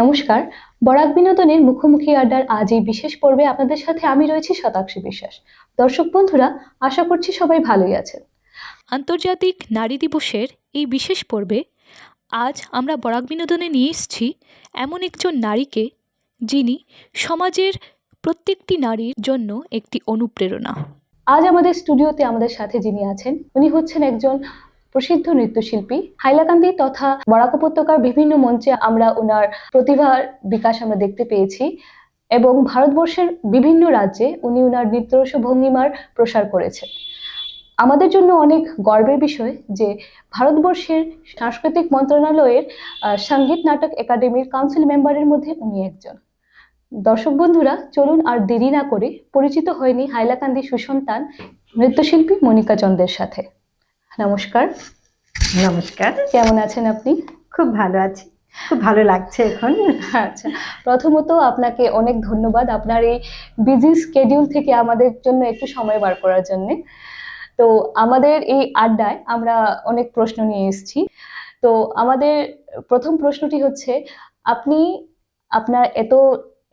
নমস্কার। বরাক বিনোদনের মুখোমুখি আড্ডার আজ এই বিশেষ পর্বে আপনাদের সাথে আমি রয়েছি শতাক্ষী বিশ্বাস। দর্শক বন্ধুরা, আশা করছি সবাই ভালোই আছেন। আন্তর্জাতিক নারী দিবসের এই বিশেষ পর্বে আজ আমরা বরাক বিনোদনে নিয়ে এসেছি এমন একজন নারীকে যিনি সমাজের প্রত্যেকটি নারীর জন্য একটি অনুপ্রেরণা। আজ আমাদের স্টুডিওতে আমাদের সাথে যিনি আছেন, উনি হচ্ছেন একজন প্রসিদ্ধ নৃত্যশিল্পী হাইলাকান্দি তথা বরাক উপত্যকার বিভিন্ন মঞ্চে আমরা ওনার প্রতিভার বিকাশ আমরা দেখতে পেয়েছি এবং ভারতবর্ষের বিভিন্ন রাজ্যে উনি ওনার নৃত্যরস ভঙ্গিমার প্রসার করেছেন। আমাদের জন্য অনেক গর্বের বিষয় যে ভারতবর্ষের সাংস্কৃতিক মন্ত্রণালয়ের সংগীত নাটক একাডেমির কাউন্সিল মেম্বারের মধ্যে উনি একজন। দর্শক বন্ধুরা, চলুন আর দেরি না করে পরিচিত হয়নি হাইলাকান্দি সুসন্তান নৃত্যশিল্পী মনিকা চন্দের সাথে। নমস্কার। নমস্কার। কেমন আছেন আপনি? খুব ভালো আছি। খুব ভালো লাগছে এখন। আচ্ছা প্রথমত আপনাকে অনেক ধন্যবাদ আপনার এই বিজি স্কেডিউল থেকে আমাদের জন্য একটু সময় বার করার জন্যে। তো আমাদের এই আড্ডায় আমরা অনেক প্রশ্ন নিয়ে এসেছি। তো আমাদের প্রথম প্রশ্নটি হচ্ছে আপনি আপনার এত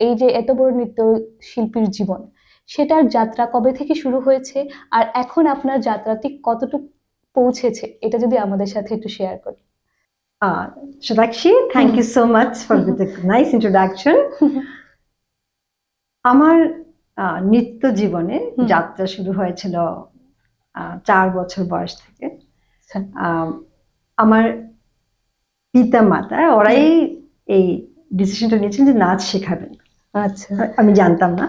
এই যে এত বড় নৃত্য শিল্পীর জীবন সেটার যাত্রা কবে থেকে শুরু হয়েছে? আর এখন আপনার যাত্রাটি কতটুকু পৌঁছেছে। এটা যদি আমাদের সাথে একটু শেয়ার করেন Uh, Shadakshi, thank you so much for the nice introduction. আমার নৃত্য জীবনে যাত্রা শুরু হয়েছিল আহ, চার বছর বয়স থেকে। আচ্ছা। আমার পিতা মাতা ওরাই এই ডিসিশনটা নিয়েছেন যে নাচ শেখাবেন। আচ্ছা। আমি জানতাম না।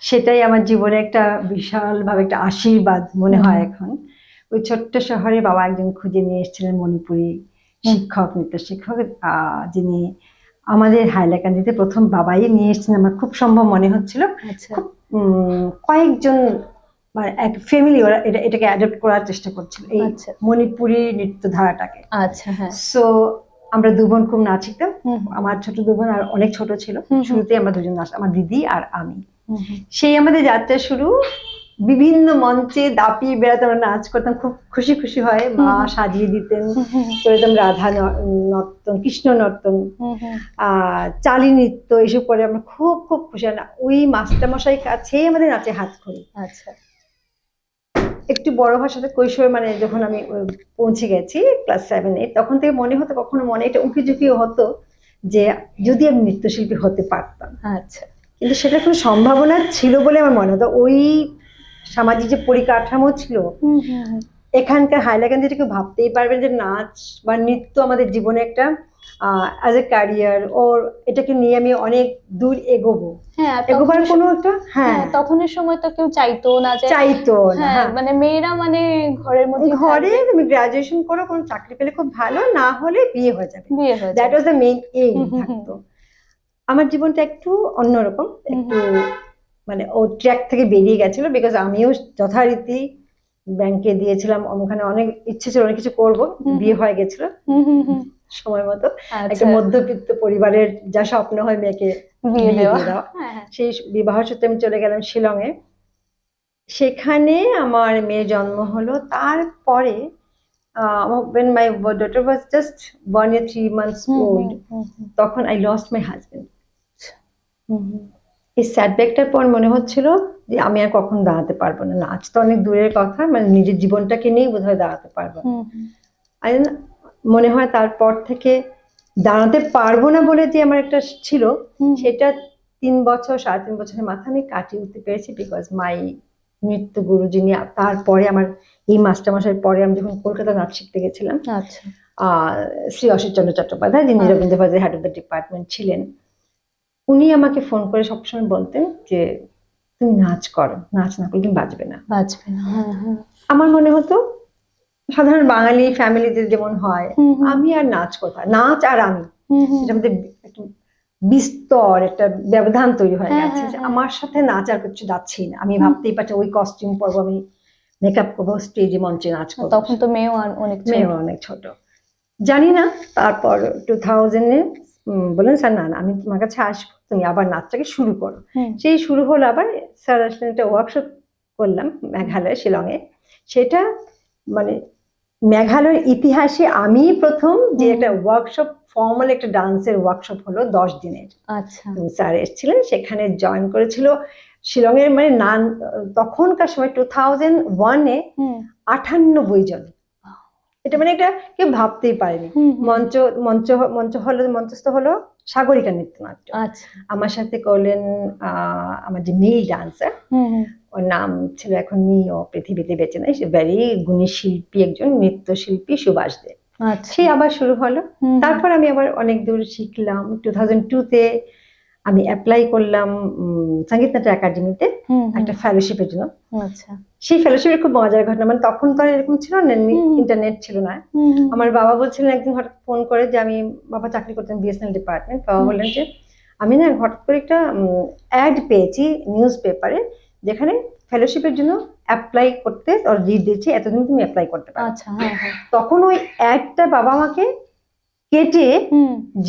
সেটাই আমার জীবনে একটা বিশাল ভাবে একটা আশীর্বাদ মনে হয় এখন। ওই ছোট্ট শহরে বাবা একজন খুঁজে নিয়ে এসেছিলেন মণিপুরি শিক্ষক নৃত্য শিক্ষক যিনি আমাদের হাইলাকান্দিতে প্রথম বাবাই নিয়ে এসেছেন। আমার খুব সম্ভব মনে হচ্ছিল। আচ্ছা। উম, কয়েকজন মানে এক ফ্যামিলি ওরা এটা এটাকে অ্যাডপ্ট করার চেষ্টা করছিল এই আচ্ছা। মণিপুরি নৃত্য ধারাটাকে আচ্ছা হ্যাঁ। সো আমরা দু বোন খুব নাচ শিখতাম আমার ছোট দু বোন আর অনেক ছোট ছিল। হুম, হুম। শুরুতে আমরা দুজন নাচ আমার দিদি আর আমি। সেই আমাদের যাত্রা শুরু বিভিন্ন মঞ্চে দাপিয়ে বেড়াতে আমরা নাচ করতাম খুব খুশি খুশি হয়। মা সাজিয়ে দিতেন হুম, রাধা নর্তন কৃষ্ণ নর্তন। চালি নৃত্য এসব করে আমরা খুব খুব খুশি। হয় না ওই মাস্টারমশাই কাছেই আমাদের নাচে হাত করি আচ্ছা। একটু বড় হওয়ার সাথে কৈশোর মানে যখন আমি পৌঁছে গেছি ক্লাস সেভেন এইট তখন থেকে মনে হতো কখনো মনে এটা উঁকি ঝুঁকিও হতো যে যদি আমি নৃত্যশিল্পী হতে পারতাম। আচ্ছা। কিন্তু সেটা কোনো সম্ভাবনা ছিল বলে আমার মনে হতো। ওই সামাজিক যে পরিকাঠামো ছিল। এখানকার হাইলাকান্দিতে কেউ ভাবতেই পারবেন যে নাচ বা নৃত্য আমাদের জীবনে একটা অ্যাজ এ ক্যারিয়ার ওর এটাকে নিয়ে আমি অনেক দূর এগোবো। হ্যাঁ এগোবার কোনো একটা হ্যাঁ। হ্যাঁ তখনের সময় তো কেউ চাইতো না চাইতো হ্যাঁ মানে মেয়েরা মানে ঘরের মধ্যে ঘরে তুমি গ্রাজুয়েশন করো কোনো চাকরি পেলে খুব ভালো না হলে বিয়ে হয়ে যাবে। বিয়ে হয়ে that was the main hmm. থাকতো। আমার জীবনটা একটু অন্যরকম একটু মানে ও ট্র্যাক থেকে বেরিয়ে গেছিল বিকজ আমিও যথারীতি ব্যাংকে দিয়েছিলাম ওখানে অনেক ইচ্ছে ছিল অনেক কিছু করব বিয়ে হয়ে গেছিল। সময় মতো। আচ্ছা। একটা মধ্যবিত্ত পরিবারের যা স্বপ্ন হয় মেয়েকে বিয়ে দেওয়া। হ্যাঁ হ্যাঁ। সেই বিবাহ সূত্রে আমি চলে গেলাম শিলংয়ে। সেখানে আমার মেয়ের জন্ম হলো। তারপরে when my daughter was just one year three months old তখন আই লস্ট মাই হাজবেন্ড। এই স্যাডব্যাকটার পর মনে হচ্ছিল যে আমি আর কখন দাঁড়াতে পারব না। নাচ তো অনেক দূরের কথা মানে নিজের জীবনটাকে নিয়েই বোধহয় দাঁড়াতে পারব। know, মনে হয় তারপর থেকে দাঁড়াতে পারব না বলে যে আমার একটা ছিল সেটা তিন বছর সাড়ে তিন বছরের মাথা আমি কাটিয়ে উঠতে পেরেছি বিকজ মাই নৃত্য গুরু যিনি তারপরে আমার এই মাস্টারমশাইয়ের পরে আমি যখন কলকাতা নাচ শিখতে গেছিলাম আচ্ছা। আহ, শ্রী অসিত চন্দ্র চট্টোপাধ্যায় যিনি। রবীন্দ্র ভারতের হেড অফ দ্য ডিপার্টমেন্ট ছিলেন। উনি আমাকে ফোন করে সবসময় বলতেন যে তুমি নাচ করো নাচ না করলে বাঁচবে না। বাঁচবে না হ্যাঁ হ্যাঁ। আমার মনে হতো সাধারণ বাঙালি ফ্যামিলিদের যেমন হয় আমি আর নাচ কোথায় নাচ আর আমি। মধ্যে বিস্তর একটা ব্যবধান তৈরি হয়ে হ্যাঁ, গেছে। আমার সাথে নাচ আর কিছু যাচ্ছেই না। আমি ভাবতেই পারছি ওই কস্টিউম পরবো আমি মেকআপ করব স্টেজে মঞ্চে নাচ করব। তখন তো মেয়েও অনেক ছোট। মেয়েও অনেক ছোট। জানি না তারপর টু থাউজেন্ডে বললেন স্যার না আমি তোমার কাছে আসব। তুমি আবার নাচটাকে শুরু করো। সেই শুরু হলো আবার স্যার আসলে একটা ওয়ার্কশপ করলাম মেঘালয় শিলংয়ে। সেটা মানে মেঘালয়ের ইতিহাসে আমি প্রথম যে একটা ওয়ার্কশপ ফর্মাল একটা ডান্সের ওয়ার্কশপ হলো দশ দিনের। আচ্ছা। স্যার এসেছিলেন সেখানে জয়েন করেছিল শিলংয়ের মানে নান তখনকার সময় টু থাউজেন্ড ওয়ানে আটানব্বই জন। এটা মানে একটা কেউ ভাবতেই পারেনি। মঞ্চ মঞ্চ মঞ্চ হলো মঞ্চস্থ হলো সাগরিকা নৃত্যনাট্য। আচ্ছা। আমার সাথে করলেন আহ, আমার যে মেল ডান্সার ওর নাম ছিল এখন নেই ও পৃথিবীতে বেঁচে নেই সে ভেরি গুণী শিল্পী একজন নৃত্যশিল্পী সুভাষ দে। আচ্ছা। সেই আবার শুরু হলো। তারপর আমি আবার অনেক দূর শিখলাম। টু থাউজেন্ড টুতে আমি অ্যাপ্লাই করলাম সংগীত নাট্য একাডেমিতে একটা ফেলোশিপের জন্য। আচ্ছা। সেই ফেলোশিপের খুব মজার ঘটনা। মানে তখন তো আর এরকম ছিল না ইন্টারনেট ছিল না। আমার বাবা বলছিলেন একদিন হঠাৎ ফোন করে যে আমি বাবা চাকরি করতেন বিএসএনএল ডিপার্টমেন্ট বাবা বললেন যে আমি না হঠাৎ করে একটা অ্যাড পেয়েছি নিউজ পেপারে যেখানে ফেলোশিপের জন্য অ্যাপ্লাই করতে লিড দিয়েছি এতদিন তুমি অ্যাপ্লাই করতে পারো। আচ্ছা হ্যাঁ হ্যাঁ। তখন ওই অ্যাডটা বাবা আমাকে কেটে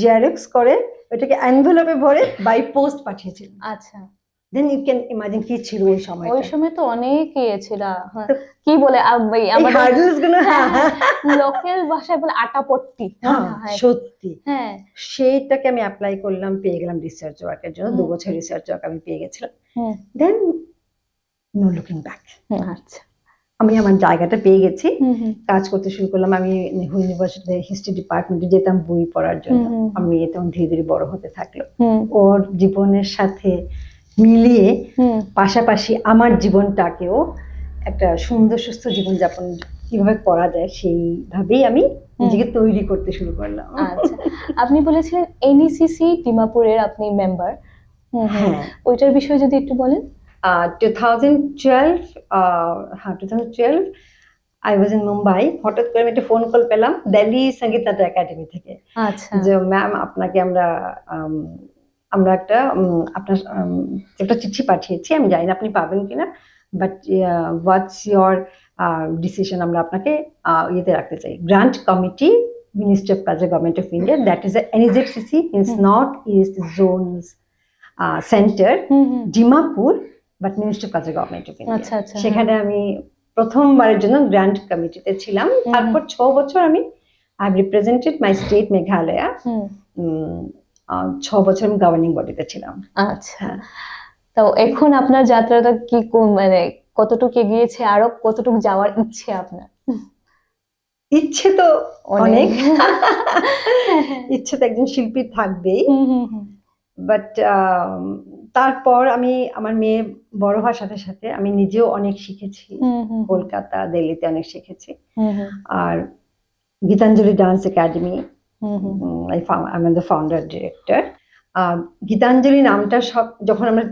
জেরক্স করে ওটাকে অ্যানভেলপে ভরে বাই পোস্ট পাঠিয়েছিলেন আচ্ছা। দেন ইউ ক্যান ইমাজিন কি ছিল ওই সময় ওই সময় তো অনেক ইয়ে ছিল। হ্যাঁ। কি বলে আমাদের হার্ডলসগুলো হ্যাঁ লোকাল ভাষায় বলে হ্যাঁ, হ্যাঁ সত্যি। হ্যাঁ। সেইটাকে আমি অ্যাপ্লাই করলাম পেয়ে গেলাম রিসার্চ ওয়ার্কের জন্য। দু বছর রিসার্চ ওয়ার্ক আমি পেয়ে গেছিলাম। দেন নো লুকিং ব্যাক আচ্ছা। আমি আমার জায়গাটা পেয়ে গেছি। কাজ করতে শুরু করলাম। আমি নেহরু ইউনিভার্সিটিতে হিস্ট্রি ডিপার্টমেন্টে যেতাম বই পড়ার জন্য। আমি তখন ধীরে ধীরে বড় হতে থাকল। ওর জীবনের সাথে মিলিয়ে পাশাপাশি আমার জীবনটাকেও একটা সুন্দর সুস্থ জীবনযাপন কীভাবে করা যায় সেইভাবেই আমি নিজেকে তৈরি করতে শুরু করলাম। আচ্ছা। আপনি বলেছিলেন এনইসিসি ডিমাপুরের আপনি মেম্বার হ্যাঁ। ওইটার বিষয়ে যদি একটু বলেন। টু থাউজেন্ড টুয়েলভ হ্যাঁ two thousand twelve I was in Mumbai হঠাৎ করে আমি একটা ফোন কল পেলাম দিল্লি সংগীত একাডেমি থেকে। আচ্ছা। যে ম্যাম আপনাকে আমরা আমরা একটা আপনার একটা চিঠি পাঠিয়েছি আমি জানি না আপনি পাবেন কিনা বাট হোয়াটস ইয়োর ডিসিশন আমরা আপনাকে ইয়েতে রাখতে চাই। Grant committee ministry of culture government of India that is hmm. North east zones centre hmm, hmm, Dimapur but ministry of culture government of India আচ্ছা আচ্ছা সেখানে আমি প্রথমবারের জন্য গ্র্যান্ড কমিটিতে ছিলাম। তারপর ছ বছর আমি I represented my state Meghalaya ছ বছর আমি গভর্নিং বডিতে ছিলাম। আচ্ছা। তো এখন আপনার যাত্রাটা কি মানে কতটুকু এগিয়েছে আরও কতটুকু যাওয়ার ইচ্ছে আপনার? ইচ্ছে তো অনেক। ইচ্ছে তো একজন শিল্পী থাকবেই। বাট তারপর আমি আমার মেয়ে বড় হওয়ার সাথে সাথে আমি নিজেও অনেক শিখেছি। কলকাতা দিল্লিতে অনেক শিখেছি। আর গীতাঞ্জলি ডান্স একাডেমি হুম, আমি দ্য ফাউন্ডার ডিরেক্টর গীতাঞ্জলি নামটা সব যখন আমরা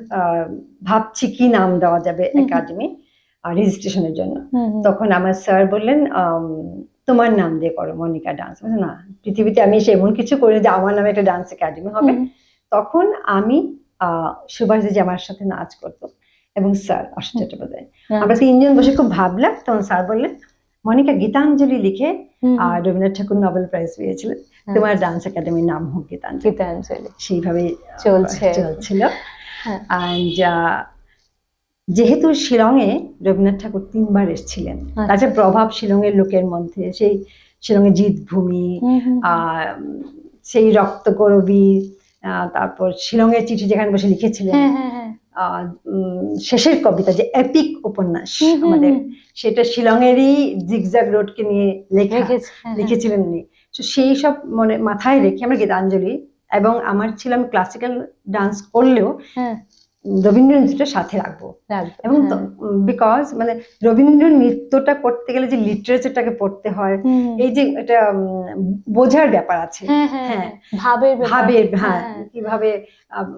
ভাবছি কি নাম দেওয়া যাবে একাডেমি রেজিস্ট্রেশনের জন্য তখন আমার স্যার বললেন তোমার নাম দিয়ে করো মনিকা ডান্স না পৃথিবীতে আমি এসে এমন কিছু করি যে আমার নামে একটা ডান্স একাডেমি হবে। তখন আমি আহ, সুভাষ যে আমার সাথে নাচ করতো এবং স্যার অশোক চট্টোপাধ্যায় আমরা তিনজন বসে খুব ভাবলাম তখন স্যার বললেন মনিকা গীতাঞ্জলি লিখে আর রবীন্দ্রনাথ ঠাকুর নোবেল প্রাইজ পেয়েছিলেন। তোমার ডান্স একাডেমির নাম হোক গীতাঞ্জলি। গীতাঞ্জলি। সেইভাবে চলছে। চলছিল। হ্যাঁ। যেহেতু শিলংয়ে রবীন্দ্রনাথ ঠাকুর তিনবার এসেছিলেন আচ্ছা। একটা প্রভাব শিলংয়ের লোকের মধ্যে সেই শিলংয়ের জিৎ ভূমি হুম, হুম, আহ, সেই রক্ত করবি তারপর শিলংয়ের চিঠি যেখানে বসে লিখেছিলেন শেষের কবিতা যে এপিক উপন্যাস আমাদের সেটা শিলংয়েরই জিগজাগ রোডকে নিয়ে লেখা হ্যাঁ, হ্যাঁ। লিখেছিলেন উনি। তো সেই সব মনে মাথায় রেখে আমরা গীতাঞ্জলি এবং আমার ছিলাম ক্লাসিক্যাল ডান্স করলেও হ্যাঁ, রবীন্দ্র নৃত্যটা সাথে রাখব। এবং। বিকজ মানে রবীন্দ্র নৃত্যটা করতে গেলে যে লিটারেচারটাকে পড়তে হয় এই যে এটা বোঝার ব্যাপার আছে। হ্যাঁ ভাবের ভাবের হ্যাঁ, কীভাবে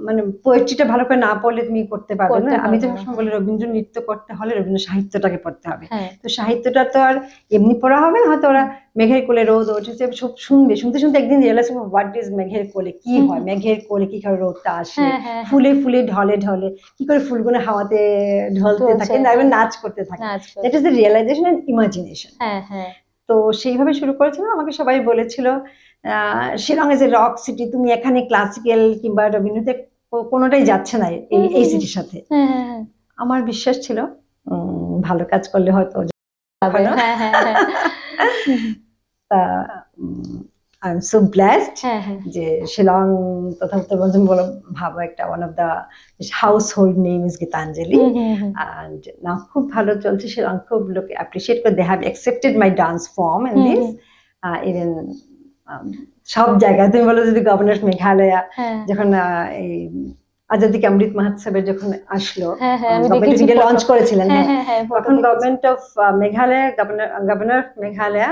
মানে পোয়েট্রিটা ভালো করে না পড়লে তুমি করতে পারবে না। আমি তো। সবসময় বলি রবীন্দ্র নৃত্য করতে হলে রবীন্দ্র সাহিত্যটাকে পড়তে হবে। হ্যাঁ। তো সাহিত্যটা তো আর এমনি পড়া হবে না হয়তো ওরা মেঘের কোলে রোদ উঠেছে সব শুনবে। শুনতে শুনতে একদিন রিয়েলাইজ করব হোয়াট ইজ মেঘের কোলে? কি হয়? মেঘের কোলে কি করে রোদটা আসে? হ্যাঁ হ্যাঁ। ফুলে ফুলে ঢলে ঢলে। কি করে ফুলগুলো হাওয়াতে ঢলতে থাকে। নাচ করতে থাকে। That is the realization and imagination তো সেইভাবে শুরু করেছিল। আমাকে সবাই বলেছিল আহ, Shillong as a rock city তুমি এখানে ক্লাসিক্যাল কিংবা রবীন্দ্রতে কোনোটাই যাচ্ছে না এই এই সিটির সাথে। হ্যাঁ হ্যাঁ হ্যাঁ। আমার বিশ্বাস ছিল উম, ভালো কাজ করলে হয়তো হ্যাঁ হ্যাঁ হ্যাঁ। তা আই এম সো ব্লেসড যে শিলং তথা উত্তরবঙ্গ বলো ভাবো একটা one of the household name is Gitanjali hmm, hmm, hmm. না খুব ভালো চলছে শিলং খুব লোক অ্যাপ্রিসিয়েট করে। They have accepted my dance form hmm, this even সব জায়গায় তুমি বলো যদি গভর্নর মেঘালয়া হ্যাঁ। যখন আহ, এই আজাদি কে অমৃত মহোৎসবের যখন আসলো হ্যাঁ হ্যাঁ দেখেছি লঞ্চ করেছিলেন তখন government of Meghalaya governor governor Meghalaya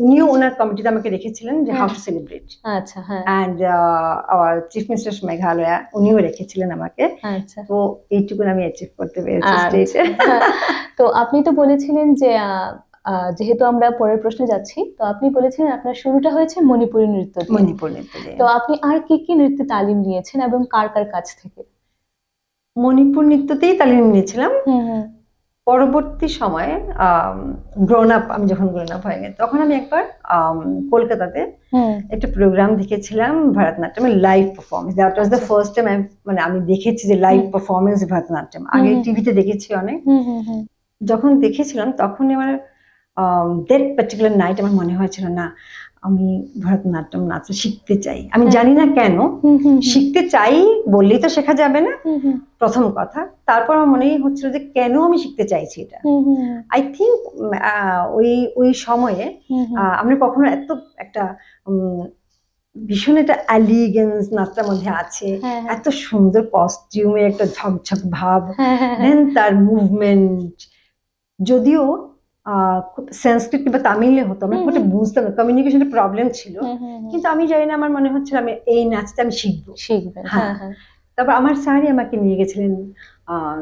উনিও ওনার কমিটিতে আমাকে রেখেছিলেন যে হাউ। টু সেলিব্রেট আচ্ছা হ্যাঁ। And our chief minister Meghalaya উনিও রেখেছিলেন আমাকে। আচ্ছা। তো এইটুকুন আমি অ্যাচিভ করতে পেরেছি আচ্ছা। তো আপনি তো বলেছিলেন যে যেহেতু আমরা পরের প্রশ্নে যাচ্ছি তো আপনি বলেছিলেন আপনার শুরুটা হয়েছে মণিপুরি নৃত্য। মণিপুর নৃত্য তো আপনি আর কি কি নৃত্যে তালিম নিয়েছেন এবং কার কার কাছ থেকে? মণিপুর নৃত্যতেই তালিম নিয়েছিলাম। হুম হুম। পরবর্তী সময়ে গ্রোন আপ আমি যখন গ্রোন আপ হয়ে গেছি তখন আমি একবার কলকাতাতে একটা প্রোগ্রাম দেখেছিলাম ভরতনাট্যমের live performance that was the. First time মানে আমি দেখেছি যে লাইভ পারফরমেন্স ভরতনাট্যম। আগে টিভিতে দেখেছি অনেক। যখন দেখেছিলাম তখন আমার দ্যাট পার্টিকুলার নাইট আমার মনে হয়েছিল না আমি ভরতনাট্যম নাচ শিখতে চাই। আমি হ্যাঁ। জানি না কেন শিখতে চাই বললেই তো শেখা যাবে না। প্রথম কথা। তারপর আমার মনেই হচ্ছিল যে কেন আমি শিখতে চাইছি এটা? আই থিঙ্ক ওই ওই সময়ে আমরা কখনো এত একটা ভীষণ একটা অ্যালিগেন্স নাচটার মধ্যে আছে। হ্যাঁ হ্যাঁ। এত সুন্দর কস্টিউমের একটা ঝকঝক ভাব। দেন তার মুভমেন্ট যদিও সংস্কৃত কিংবা তামিলে হতো আমরা হুম, খুব বুঝতাম না কমিউনিকেশনের প্রবলেম ছিল। কিন্তু আমি জানি না আমার মনে হচ্ছিল আমি এই নাচটা আমি শিখব। শিখবেন হ্যাঁ। হ্যাঁ হ্যাঁ। তারপর আমার স্যারই আমাকে নিয়ে গেছিলেন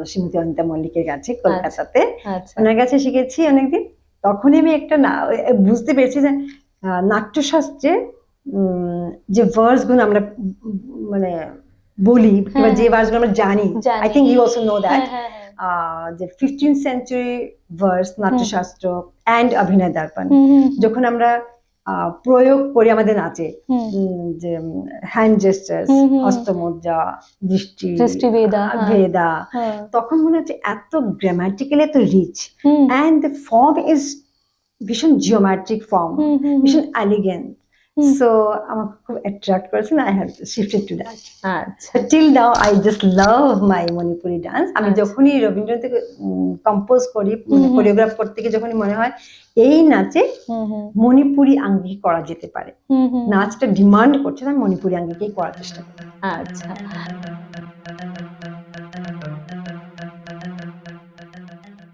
শ্রীমতী অনিতা মল্লিকের কাছে কলকাতাতে। আচ্ছা। ওনার কাছে শিখেছি অনেকদিন। তখনই আমি একটা না বুঝতে পেরেছি যে নাট্যশাস্ত্রে যে ভার্সগুলো আমরা মানে বলি হ্যাঁ। যে ভার্সগুলো আমরা জানি। I think you also know that যে fifteen century verse Natyashastra and Abhinaya Darpan. যখন আমরা প্রয়োগ করি আমাদের নাচে যে হ্যান্ড জেস্টার্স হুম। হস্তমুদ্রা দৃষ্টি হ্যাঁ। ভেদা হ্যাঁ তখন মনে হচ্ছে এত গ্রামাটিক্যালি এত rich hmm and form is ভীষণ জিওমেট্রিক ফর্ম। ভীষণ এলিগেন্ট। সো আমাকে খুব অ্যাট্রাক্ট করেছিল I have shifted to that আচ্ছা। Till now I just love my Manipuri dance আমি আচ্ছা। যখনই রবীন্দ্রনাথকে কম্পোজ করি। কোরিওগ্রাফ করতে গিয়ে যখনই মনে হয় এই নাচে মণিপুরি আঙ্গিক করা যেতে পারে। নাচটা ডিমান্ড করছে না মণিপুরি আঙ্গিকেই করার চেষ্টা করি। আচ্ছা।